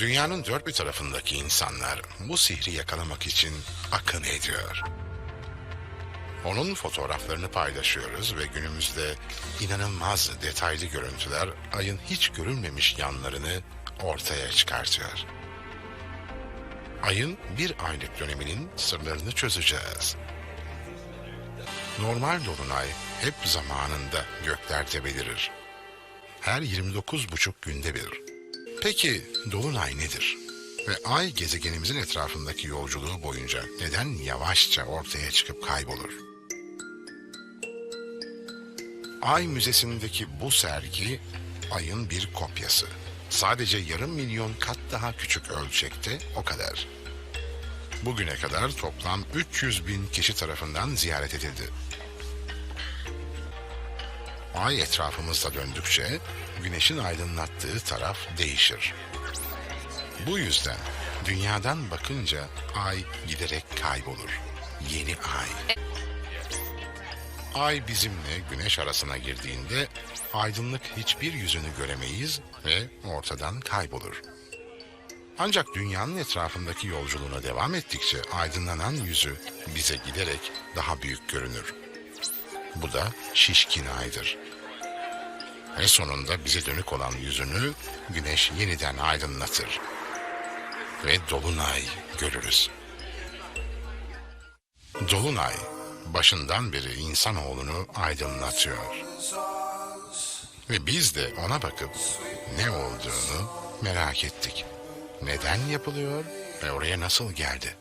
Dünyanın dört bir tarafındaki insanlar bu sihri yakalamak için akın ediyor. Onun fotoğraflarını paylaşıyoruz ve günümüzde inanılmaz detaylı görüntüler ayın hiç görülmemiş yanlarını ortaya çıkartıyor. Ayın bir aylık döneminin sırlarını çözeceğiz. Normal dolunay hep zamanında göklerde belirir. Her 29,5 günde bir. Peki dolunay nedir? Ve ay gezegenimizin etrafındaki yolculuğu boyunca neden yavaşça ortaya çıkıp kaybolur? Ay Müzesi'ndeki bu sergi ayın bir kopyası. Sadece yarım milyon kat daha küçük ölçekte o kadar. Bugüne kadar toplam 300 bin kişi tarafından ziyaret edildi. Ay etrafımızda döndükçe güneşin aydınlattığı taraf değişir. Bu yüzden dünyadan bakınca ay giderek kaybolur. Yeni ay. Ay bizimle güneş arasına girdiğinde aydınlık hiçbir yüzünü göremeyiz ve ortadan kaybolur. Ancak dünyanın etrafındaki yolculuğuna devam ettikçe aydınlanan yüzü bize giderek daha büyük görünür. Bu da şişkin aydır. Ve sonunda bize dönük olan yüzünü güneş yeniden aydınlatır. Ve dolunay görürüz. Dolunay başından beri insanoğlunu aydınlatıyor. Ve biz de ona bakıp ne olduğunu merak ettik. Neden yapılıyor ve oraya nasıl geldi?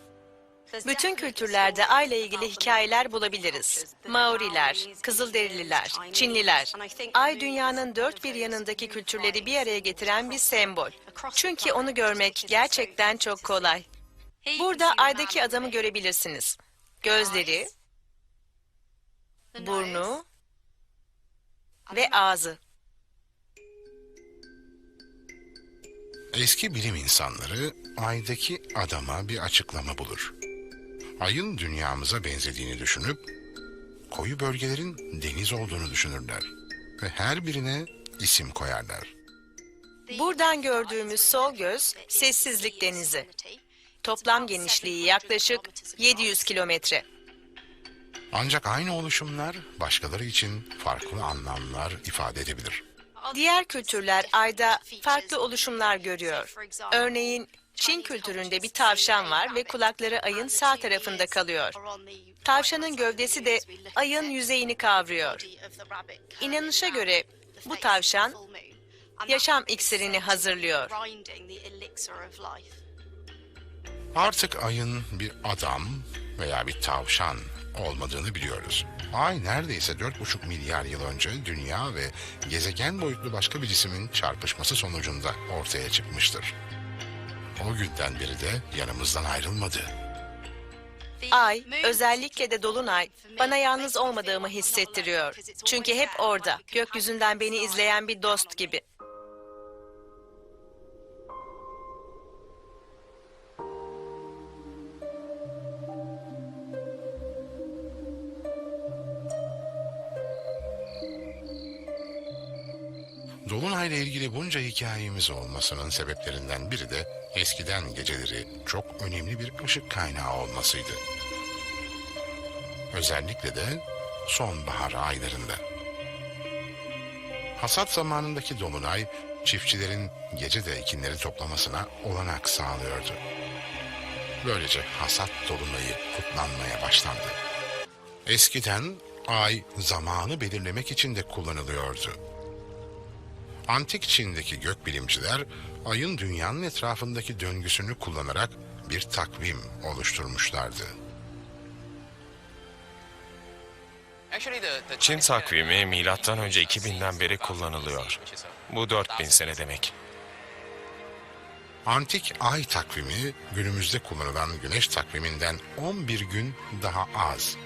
Bütün kültürlerde ayla ilgili hikayeler bulabiliriz. Maoriler, Kızılderililer, Çinliler. Ay dünyanın dört bir yanındaki kültürleri bir araya getiren bir sembol. Çünkü onu görmek gerçekten çok kolay. Burada aydaki adamı görebilirsiniz. Gözleri, burnu ve ağzı. Eski bilim insanları aydaki adama bir açıklama bulur. Ayın dünyamıza benzediğini düşünüp koyu bölgelerin deniz olduğunu düşünürler ve her birine isim koyarlar. Buradan gördüğümüz sol göz sessizlik denizi. Toplam genişliği yaklaşık 700 kilometre. Ancak aynı oluşumlar başkaları için farklı anlamlar ifade edebilir. Diğer kültürler ayda farklı oluşumlar görüyor. Örneğin Çin kültüründe bir tavşan var ve kulakları ayın sağ tarafında kalıyor. Tavşanın gövdesi de ayın yüzeyini kavruyor. İnanışa göre bu tavşan yaşam iksirini hazırlıyor. Artık ayın bir adam veya bir tavşan olmadığını biliyoruz. Ay neredeyse 4,5 milyar yıl önce dünya ve gezegen boyutlu başka bir cismin çarpışması sonucunda ortaya çıkmıştır. O günden beri de yanımızdan ayrılmadı. Ay, özellikle de dolunay bana yalnız olmadığımı hissettiriyor. Çünkü hep orada, gökyüzünden beni izleyen bir dost gibi. Dolunay'la ilgili bunca hikayemiz olmasının sebeplerinden biri de eskiden geceleri çok önemli bir ışık kaynağı olmasıydı. Özellikle de sonbahar aylarında. Hasat zamanındaki dolunay çiftçilerin gece de ekinleri toplamasına olanak sağlıyordu. Böylece hasat dolunayı kutlanmaya başlandı. Eskiden ay zamanı belirlemek için de kullanılıyordu. Antik Çin'deki gökbilimciler ayın dünyanın etrafındaki döngüsünü kullanarak bir takvim oluşturmuşlardı. Çin takvimi milattan önce 2000'den beri kullanılıyor. Bu 4000 sene demek. Antik ay takvimi günümüzde kullanılan güneş takviminden 11 gün daha az.